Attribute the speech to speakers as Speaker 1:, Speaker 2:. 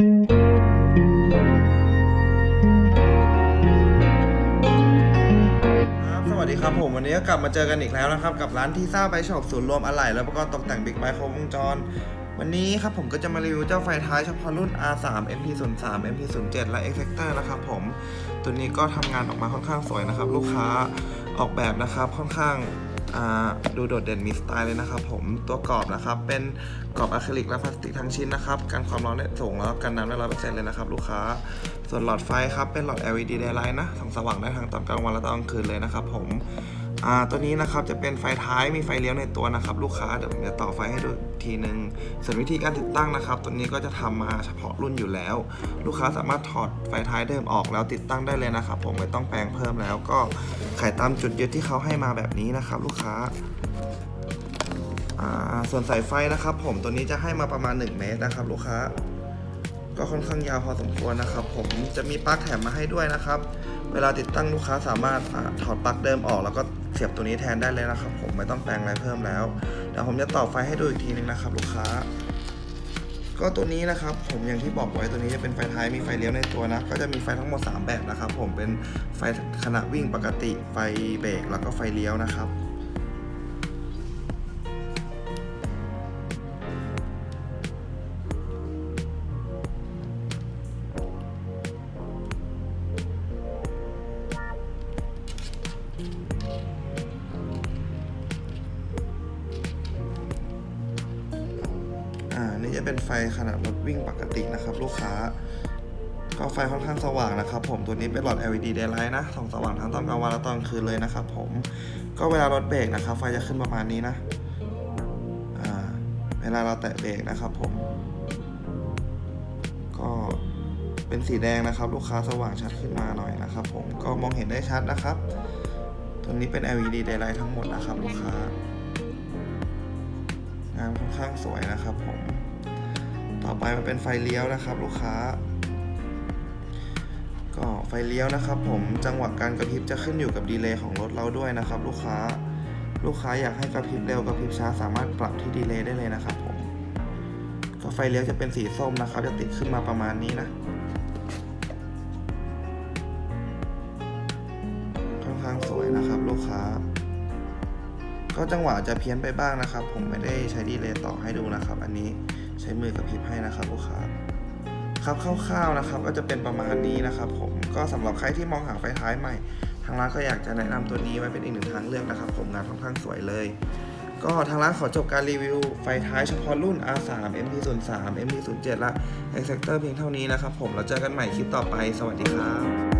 Speaker 1: ครับสวัสดีครับผมวันนี้ก็กลับมาเจอกันอีกแล้วนะครับ กับร้านที่ซ่าไบช็อปศูนย์รวมอะไหล่และอุปกรณ์ตกแต่งบิ๊กไบค์ครบวงจร วันนี้ครับผมก็จะมารีวิวเจ้าไฟท้ายเฉพาะรุ่น R3 MP03 MP07 และ Exector นะครับผม ตัวนี้ก็ทำงานออกมาค่อนข้างสวยนะครับ ลูกค้าออกแบบนะครับค่อนข้าง ดูโดดเด่นมีสไตล์เลยนะครับผมตัวกรอบนะครับ เป็นกรอบอะคริลิกและพลาสติกทั้งชิ้นนะครับกันความร้อนได้สูงแล้วกันน้ำได้ร้อยเปอร์เซ็นต์เลยนะครับลูกค้า ส่วนหลอดไฟครับเป็นหลอด LED daylight นะส่องสว่างได้ทั้งตอนกลางวันและตอนกลางคืนเลยนะครับผม อ่าตัวนี้นะครับจะเป็นไฟท้ายมีไฟเลี้ยวในตัวนะครับ ลูกค้าเดี๋ยวผมจะต่อไฟให้ดูอีกทีนึงส่วนวิธีการติดตั้งนะครับ ตัวนี้ก็จะทำมาเฉพาะรุ่นอยู่แล้ว ลูกค้าสามารถถอดไฟท้ายเดิมออกแล้วติดตั้งได้เลยนะครับ ผมไม่ต้องแปลงเพิ่มแล้วก็ไขตามจุดยึดที่เขาให้มาแบบนี้นะครับ ลูกค้าอ่าส่วนสายไฟนะครับ ผมตัวนี้จะให้มาประมาณ 1 เมตรนะครับ ลูกค้า ก็ค่อนข้างยาวพอสมควรนะครับ ผมจะมีปลั๊กแถมมาให้ด้วยนะครับ เวลาติดตั้งลูกค้าสามารถอถอดปลั๊กเดิมออก แล้วก็เสียบตัวนี้แทนได้เลยนะครับ ผมไม่ต้องแปลงอะไรเพิ่มแล้วเดี๋ยวผมจะต่อไฟให้ดูอีกทีนึงนะครับ ลูกค้า ก็ตัวนี้นะครับ ผมอย่างที่บอกไว้ตัวนี้จะเป็นไฟท้ายมีไฟเลี้ยวในตัวนะ ก็จะมีไฟทั้งหมด 3 แบบนะครับ ผมเป็นไฟขณะวิ่งปกติไฟเบรกแล้วก็ไฟเลี้ยวนะครับ อ่า นี่จะเป็นไฟขนาดรถวิ่งปกตินะครับ ลูกค้า ก็ไฟค่อนข้างสว่างนะครับ ผม ตัวนี้เป็นหลอด LED daylight นะส่องสว่างทั้งตอนกลางวันและตอนคืนเลยนะครับ ผม ก็เวลารถเบรกนะครับ ไฟจะขึ้นประมาณนี้นะ อ่า เวลาเราแตะเบรกนะครับผม ก็เป็นสีแดงนะครับ ลูกค้าสว่างชัดขึ้นมาหน่อยนะครับ ผม ก็มองเห็นได้ชัดนะครับ ตัวนี้เป็น LED daylight ทั้งหมดนะครับลูกค้า งานค่อนข้างสวยนะครับผม ต่อไปมันเป็นไฟเลี้ยวนะครับ ลูกค้า ก็ไฟเลี้ยวนะครับ ผมจังหวะการกระพริบจะขึ้นอยู่กับดีเลย์ของรถเราด้วยนะครับ ลูกค้า ลูกค้าอยากให้กระพริบเร็วกระพริบช้าสามารถปรับที่ดีเลย์ได้เลยนะครับผมก็ไฟเลี้ยวจะเป็นสีส้มนะครับ จะติดขึ้นมาประมาณนี้นะ ข้างสวยนะครับ ลูกค้า ก็จังหวะจะเพี้ยนไปบ้างนะครับ ผมไม่ได้ใช้ดีเลย์ต่อให้ดูนะครับ อันนี้ใช้มือกระพริบให้นะครับลูกค้าครับคร่าวๆนะครับ ก็จะเป็นประมาณนี้นะครับ ผมก็สำหรับใครที่มองหาไฟท้ายใหม่ ทางร้านก็อยากจะแนะนำตัวนี้ไว้เป็นอีกหนึ่งทางเลือกนะครับ ผมงานค่อนข้างสวยเลย ก็ทางร้านขอจบการรีวิวไฟท้ายเฉพาะรุ่น R3 MP03 MP07 และ Exactor เพียงเท่านี้นะครับ ผมเราเจอกันใหม่คลิปต่อไป สวัสดีครับ